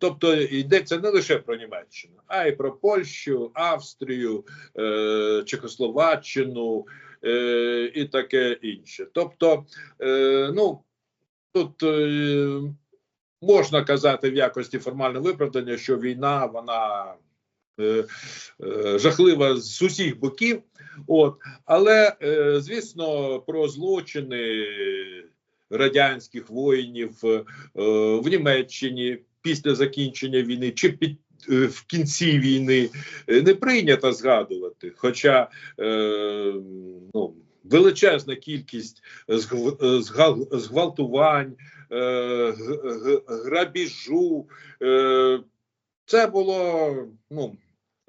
тобто йдеться не лише про Німеччину, а й про Польщу, Австрію, е, Чехословаччину е, і таке інше. Тобто, е, ну тут е, можна казати в якості формального виправдання, що війна вона е, е, жахлива з усіх боків. От, але е, звісно, про злочини радянських воїнів в Німеччині після закінчення війни чи під е, в кінці війни е, не прийнято згадувати. Хоча е, ну, величезна кількість зґвалтувань, е, грабіжу, е, це було ну.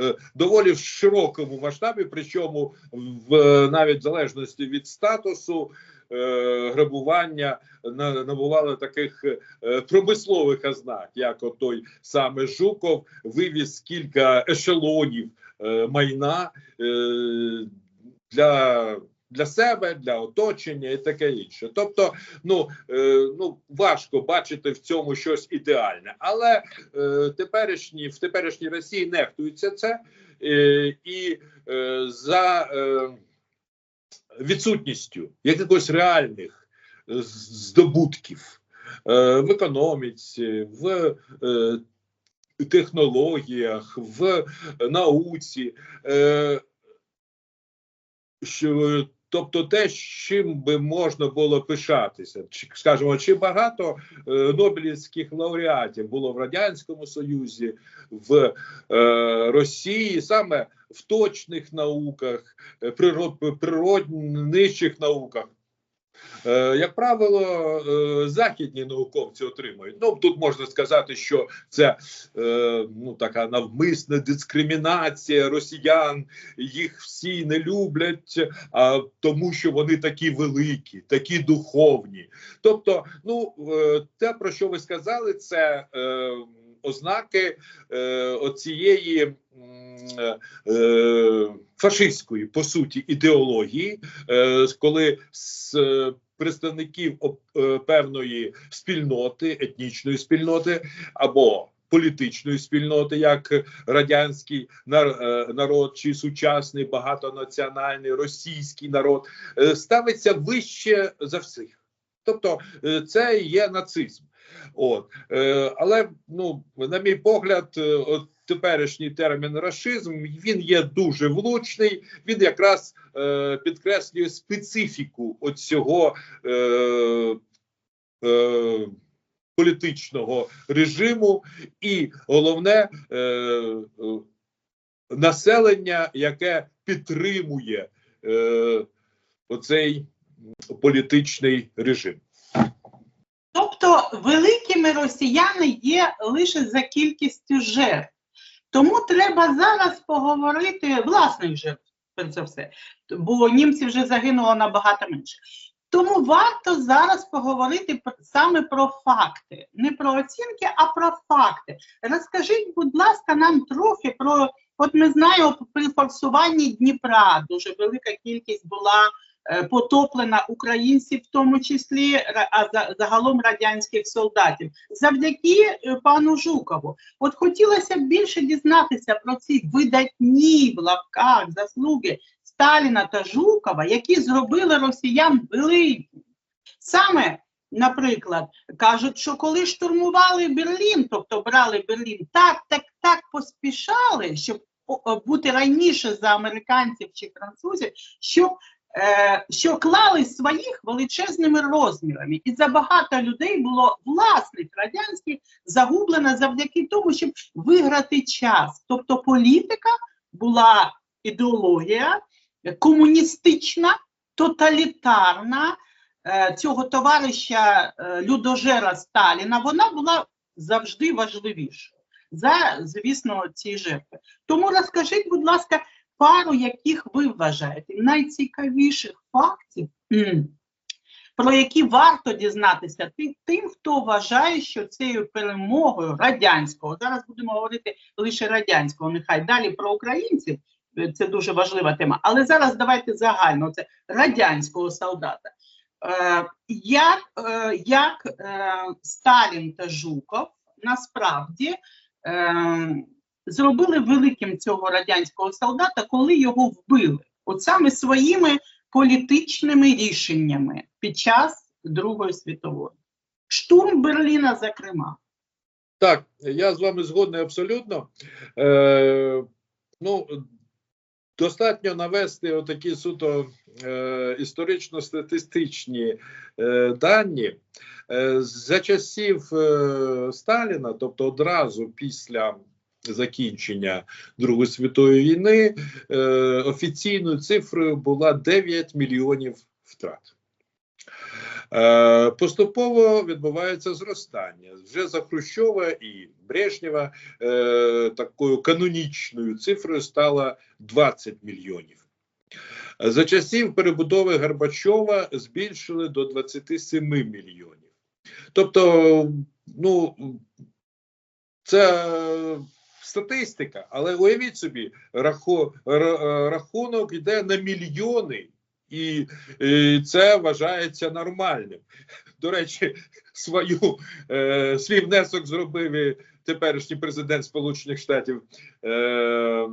Е, доволі в широкому масштабі, причому в навіть в залежності від статусу е, грабування набували таких е, промислових ознак, як от той саме Жуков вивіз кілька ешелонів е, майна е, для для себе, для оточення і таке інше. Тобто, ну е, ну важко бачити в цьому щось ідеальне, але е, теперішні в теперішній Росії нехтується це е, і е, за е, відсутністю якихось реальних е, здобутків е, в економіці, в е, технологіях, в науці. Що Тобто, те, чим би можна було пишатися, скажімо, чи багато е, Нобелівських лауреатів було в радянському союзі, в е, Росії, саме в точних науках, е, природ, природничих науках. Е, як правило, е, західні науковці отримують. Ну тут можна сказати, що це ну така навмисна дискримінація росіян, їх всі не люблять, а тому, що вони такі великі, такі духовні. Тобто, ну те про що ви сказали, це ознаки оцієї. Фашистської по суті ідеології, коли з представників е, певної спільноти, етнічної спільноти або політичної спільноти, як радянський е, народ чи сучасний багатонаціональний російський народ, е, ставиться вище за всіх. Тобто це є нацизм. От але ну на мій погляд, от теперішній термін расизм він є дуже влучний. Він якраз е, підкреслює специфіку оцього е, е, політичного режиму, і головне е, е, населення, яке підтримує е, оцей політичний режим. Тобто великими росіяни є лише за кількістю жертв. Тому треба зараз поговорити власних жертв, перш за все, бо німців вже загинуло набагато менше. Тому варто зараз поговорити саме про факти, не про оцінки, а про факти. Розкажіть, будь ласка, нам трохи про от ми знаємо при форсуванні Дніпра дуже велика кількість була потоплена українців, в тому числі а загалом радянських солдатів, завдяки е, пану Жукову. От хотілося б більше дізнатися про ці видатні в лавках заслуги Сталіна та Жукова, які зробили росіян великим. Саме Наприклад, кажуть, що коли штурмували Берлін, тобто брали Берлін, так, так, так поспішали, щоб бути раніше за американців чи французів, щоб Е, що клали своїх величезними розмірами, і забагато людей було власних радянських загублено завдяки тому, щоб виграти час. Тобто політика була ідеологія комуністична, тоталітарна е, цього товариша е, Людожера Сталіна. Вона була завжди важливішою за, звісно, ці жертви. Тому розкажіть, будь ласка пару яких ви вважаєте найцікавіших фактів, про які варто дізнатися тим, хто вважає, що цією перемогою радянського, зараз будемо говорити лише радянського, нехай далі про українців. Е, це дуже важлива тема. Але зараз давайте загально це радянського солдата. Е, Як е, як е, Сталін та Жуков насправді ем, зробили великим цього радянського солдата, коли його вбили, от саме своїми політичними рішеннями під час Другої світової. Штурм Берліна, зокрема. Так, я з вами згодний абсолютно. Е, ну, достатньо навести отакі суто е, історично-статистичні е, дані. Е, за часів е, Сталіна, тобто одразу після закінчення Другої світової війни, е, офіційною цифрою була 9 мільйонів втрат. Е, Поступово відбувається зростання. Вже за Хрущова і Брежнєва е, такою канонічною цифрою стало 20 мільйонів. За часів перебудови Горбачова збільшили до 27 мільйонів. Тобто, ну це статистика, але уявіть собі, раху, рахунок йде на мільйони, і, і це вважається нормальним. До речі, свою е, свій внесок зробив і теперішній президент Сполучених Штатів е,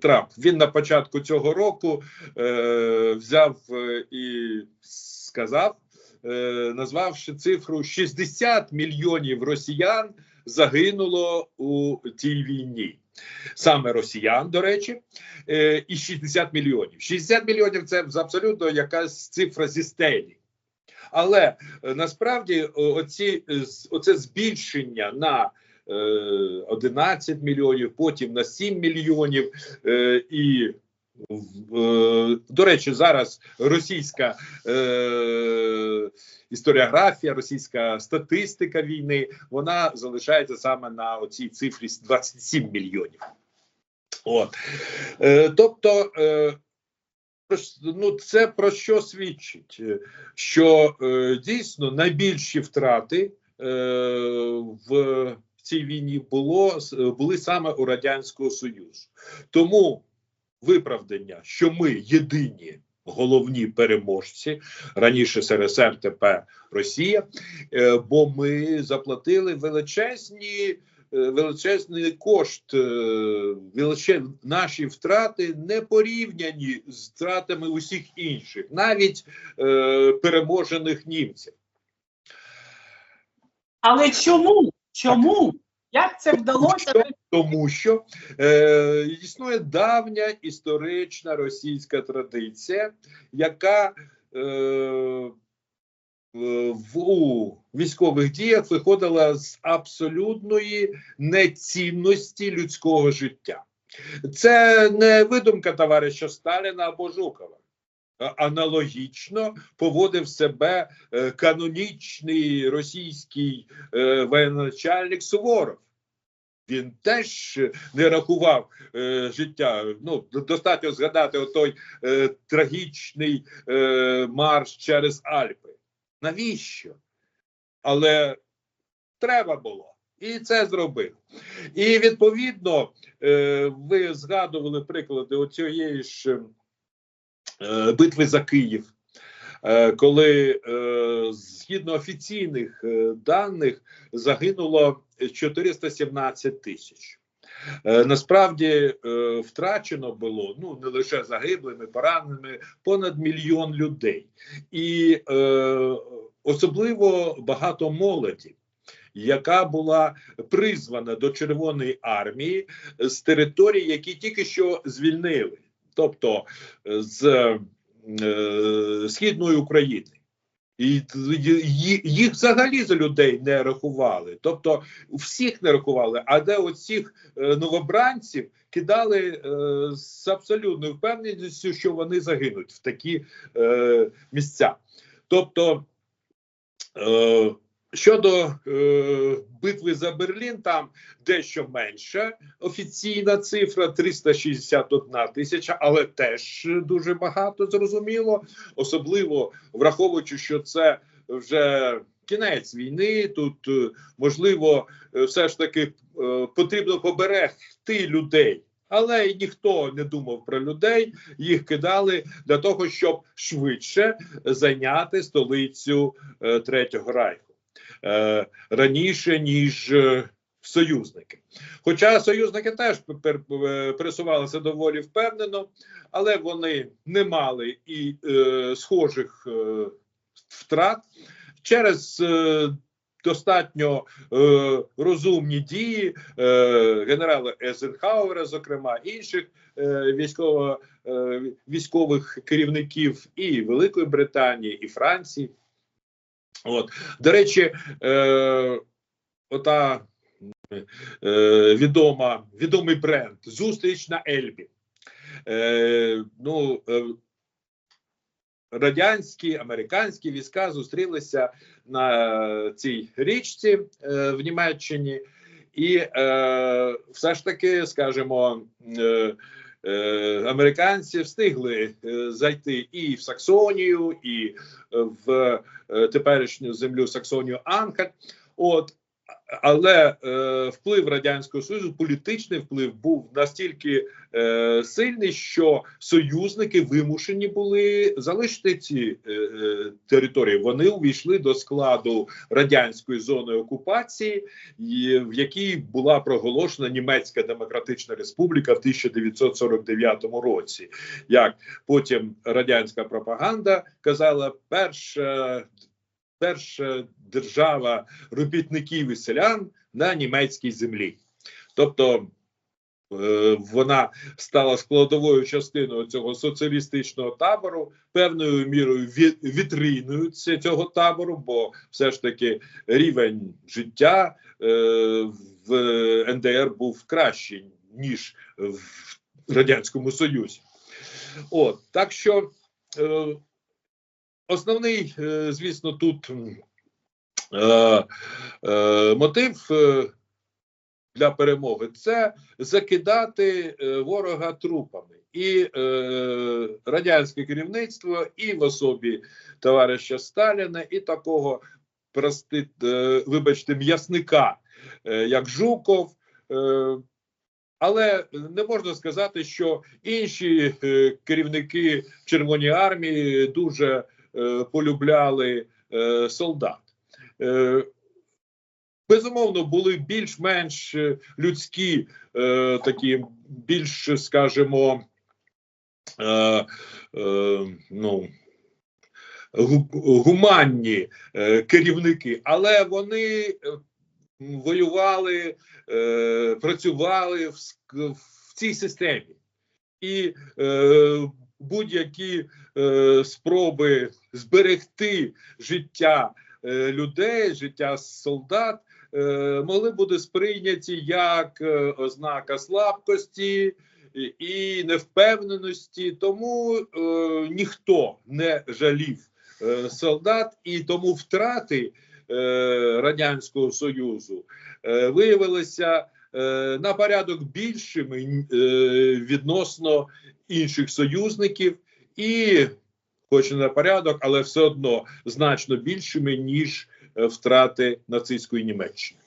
Трамп. Він на початку цього року е, взяв е, і сказав, е, назвавши цифру 60 мільйонів росіян загинуло у цій війні. Саме росіян, до речі, е, і 60 мільйонів. 60 мільйонів це абсолютно якась цифра зі стелі. Але е, насправді оці, е, оце збільшення на е, 11 мільйонів, потім на 7 мільйонів. І до речі, зараз російська історіографія, російська статистика війни, вона залишається саме на оцій цифрі 27 мільйонів. От. Е, тобто, е, ну, це про що свідчить? Що е, дійсно найбільші втрати е, в цій війні було, були саме у Радянського Союзу. Тому виправдання, що ми єдині головні переможці раніше СРСР, тепер Росія, е, бо ми заплатили величезні. е, Величезний кошт, е, величез... наші втрати не порівняні з втратами усіх інших, навіть е, переможених німців. Але чому? Чому? Як це вдалося? Тому що е, існує давня історична російська традиція, яка е, в у військових діях виходила з абсолютної нецінності людського життя. Це не видумка товариша Сталіна або Жукова. Аналогічно поводив себе е, канонічний російський е, воєначальник Суворов. Він теж не рахував е, життя. Ну, достатньо згадати отой е, трагічний е, марш через Альпи. Навіщо? Але треба було. І це зробив. І відповідно, е, ви згадували приклади оцієї ж битви за Київ. Е, Коли е, згідно офіційних е, даних загинуло 417 тисяч. Е, Насправді е, втрачено було ну не лише загиблими, пораненими, понад мільйон людей, і е, особливо багато молоді, яка була призвана до Червоної армії з територій, які тільки що звільнили, тобто е, з е, східної України. І їх взагалі за людей не рахували. Тобто всіх не рахували, а де оцих е, новобранців кидали з абсолютною впевненістю, що вони загинуть в такі місця. Тобто, щодо е, битви за Берлін, там дещо менша офіційна цифра 361 тисяча, але теж дуже багато зрозуміло, особливо враховуючи, що це вже кінець війни. Тут е, можливо, е, все ж таки е, потрібно поберегти людей. Але й ніхто не думав про людей, їх кидали для того, щоб швидше зайняти столицю е, Третього Райху. Е, раніше, ніж е, союзники. Хоча союзники теж е, пересувалися доволі впевнено, але вони не мали і е, схожих е, втрат через е, достатньо е, розумні дії е, генерала Езенхауера, зокрема інших е, військово, е, військових керівників і Великої Британії, і Франції. От до речі, е, ота е, відома відомий бренд Зустріч на Ельбі. Е, ну, е, радянські американські війська зустрілися на цій річці е, в Німеччині, і е, все ж таки, скажімо, е, американці встигли е, зайти і в Саксонію, і в е, теперішню землю Саксонію Анхальт. От але е, вплив радянського союзу, політичний вплив був настільки е, сильний, що союзники вимушені були залишити ці е, е, території. Вони увійшли до складу радянської зони окупації, в якій була проголошена Німецька Демократична Республіка в 1949 році. Як потім радянська пропаганда казала, перша перша держава робітників і селян на німецькій землі. Тобто е, вона стала складовою частиною цього соціалістичного табору, певною мірою вітриною цього табору, бо все ж таки рівень життя е, в НДР був кращий, ніж в Радянському Союзі. От, так що е, Основний, е, звісно, тут е, е, мотив е, для перемоги це закидати е, ворога трупами. І е, радянське керівництво, і в особі товариша Сталіна, і такого прости, е, вибачте, м'ясника, е, як Жуков. Е, але не можна сказати, що інші керівники Червоної армії дуже полюбляли е, солдат. Е, безумовно, були більш-менш е, людські, е, такі більш, скажімо, е, е, ну, гуманні е, керівники, але вони е, воювали, е, працювали в, цій системі. І е, будь-які е, спроби зберегти життя е, людей, життя солдат, е, могли бути сприйняті як е, ознака слабкості і- невпевненості. Тому е, ніхто не жалів е, солдат, і тому втрати е, Радянського Союзу е, виявилися на порядок більшими е, відносно інших союзників, і, хоч не на порядок, але все одно значно більшими ніж е, втрати нацистської Німеччини.